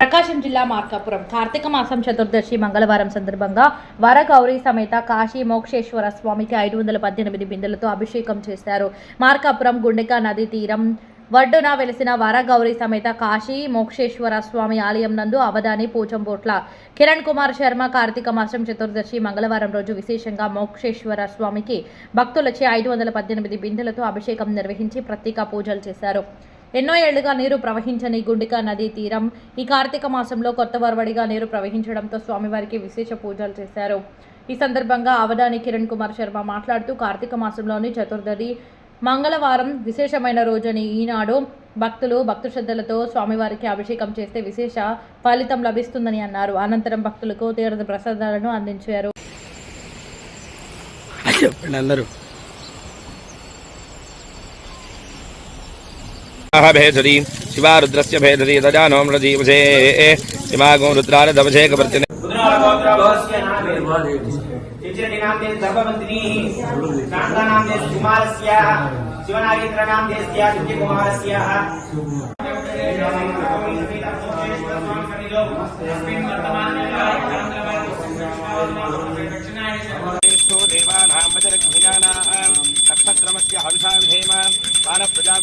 ప్రకాశం జిల్లా మార్కాపురం. కార్తీక మాసం చతుర్దశి మంగళవారం సందర్భంగా వరగౌరి సమేత కాశీ మోక్షేశ్వర స్వామికి ఐదు వందల పద్దెనిమిది బిందెలతో అభిషేకం చేశారు. మార్కాపురం గుండెక నది తీరం వడ్డున వెలిసిన వరగౌరి సమేత కాశీ మోక్షేశ్వర స్వామి ఆలయం నందు అవధాని పూచంబోట్ల. కిరణ్ కుమార్ శర్మ కార్తీక మాసం చతుర్దశి మంగళవారం రోజు విశేషంగా మోక్షేశ్వర స్వామికి భక్తులచే ఐదు వందల పద్దెనిమిది బిందెలతో అభిషేకం నిర్వహించి ప్రత్యేక పూజలు చేశారు. ఎన్నో ఏళ్ళుగా నీరు ప్రవహించని గుండిక నదీ తీరం ఈ కార్తీక మాసంలో కొత్త వరవడిగా నీరు ప్రవహించడంతో స్వామివారికి విశేష పూజలు చేశారు. ఈ సందర్భంగా అవధాని కిరణ్ కుమార్ శర్మ మాట్లాడుతూ కార్తీక మాసంలోని చతుర్దశి మంగళవారం విశేషమైన రోజని ఈనాడు భక్తులు భక్తు శ్రద్ధలతో స్వామివారికి అభిషేకం చేస్తే విశేష ఫలితం లభిస్తుందని అన్నారు అనంతరం భక్తులకు తీర్థ ప్రసాదాలను అందించారు చెప్పండి అందరూ भेदरी शिवा रुद्रस्य भेदरी दजानो मृजीवसे शिवागो चित्रटिनां धर्मवन्तिनी शान्तानां देश कुमारस्य शिवनागेन्द्राणां देशस्य दिव्यकुमारस्याः अस्मिन् वर्तमानकाले देवानां वचनज्ञानाः नक्षत्रमस्य हविषा विधेम तानप्रजा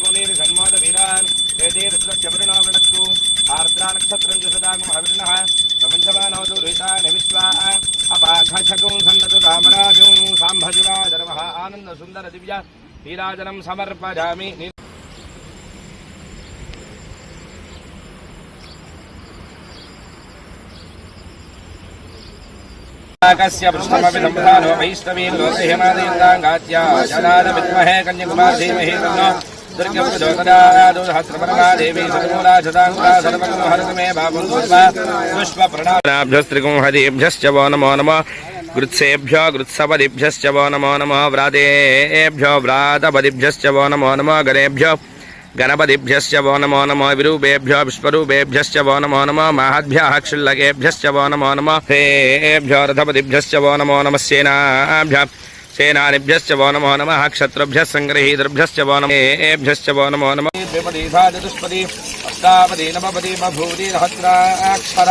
సుందర దివ్య నీరాజనం సమర్పజామి. కస్య పృష్టమభిసంధానో వైష్ణవీం లోకహిమాదయంగాత్యాదాద విద్మహే కన్యకుమార్ ధీమహి తన్నో పుష్ప ప్రణాభ్యస్త్రిగుంహదీభ్యశ్చ నమో నమో गृत्सेभ्यो गृत्सपदिभ्यश्च वो नमो नमः व्रातेभ्यो व्रातपदिभ्यश्च वो नमो नमः गणेभ्यो गणपतिभ्यश्च वो नमो नमः विरूपेभ्यो विश्वरूपेभ्यश्च वो नमो नमः महद्भ्यः क्षुल्लकेभ्यश्च वो नमो नमः हेभ्यो रथपतिभ्यश्च वो नमो नमः सेनाभ्यः सेनानिभ्यश्च वो नमो नमः क्षत्रुभ्यः सङ्ग्रहीतृभ्यश्च वो नमः एभ्यश्च वो नमो नमः चतुष्पदी अष्टापदी नवपदी सहस्राक्षर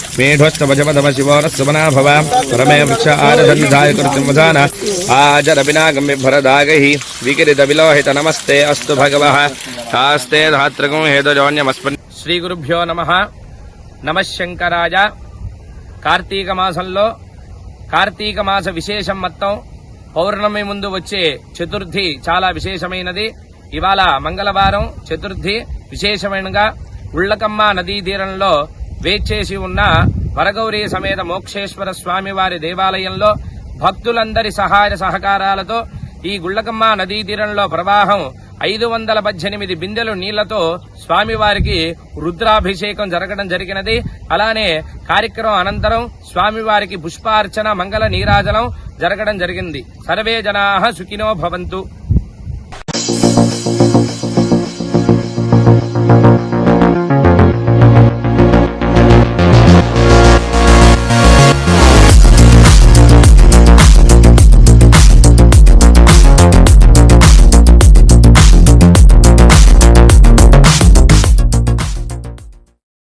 मेढोष्टभजपदम शिवोरस्वमना भव परमे वृक्ष आरधन्धाय कृतिं वधान आजरविनागम्यभरदागैः विकिरितविलोहित नमस्ते अस्तु भगवः शास्ते धात्रगुं हेतुजोन्यमस्मन् శ్రీగురుభ్యో నమ నమశంకరాయ కార్తీక మాసంలో కార్తీక మాస విశేషం మొత్తం పౌర్ణమి ముందు వచ్చే చతుర్థి చాలా విశేషమైనది ఇవాళ మంగళవారం చతుర్థి విశేషమైనగా ఉళ్ళకమ్మ నదీ తీరంలో వేచేసి ఉన్న వరగౌరీ సమేత మోక్షేశ్వర స్వామి వారి దేవాలయంలో భక్తులందరి సహాయ సహకారాలతో ఈ గుళ్ళకమ్మ నదీ తీరంలో ప్రవాహం ఐదు వందల పద్దెనిమిది బిందెలు నీళ్ళతో స్వామివారికి రుద్రాభిషేకం జరగడం జరిగినది. అలానే కార్యక్రమం అనంతరం స్వామివారికి పుష్పార్చన మంగళ నీరాజనం జరగడం జరిగింది. సర్వే జనా సుఖినో భవంతు.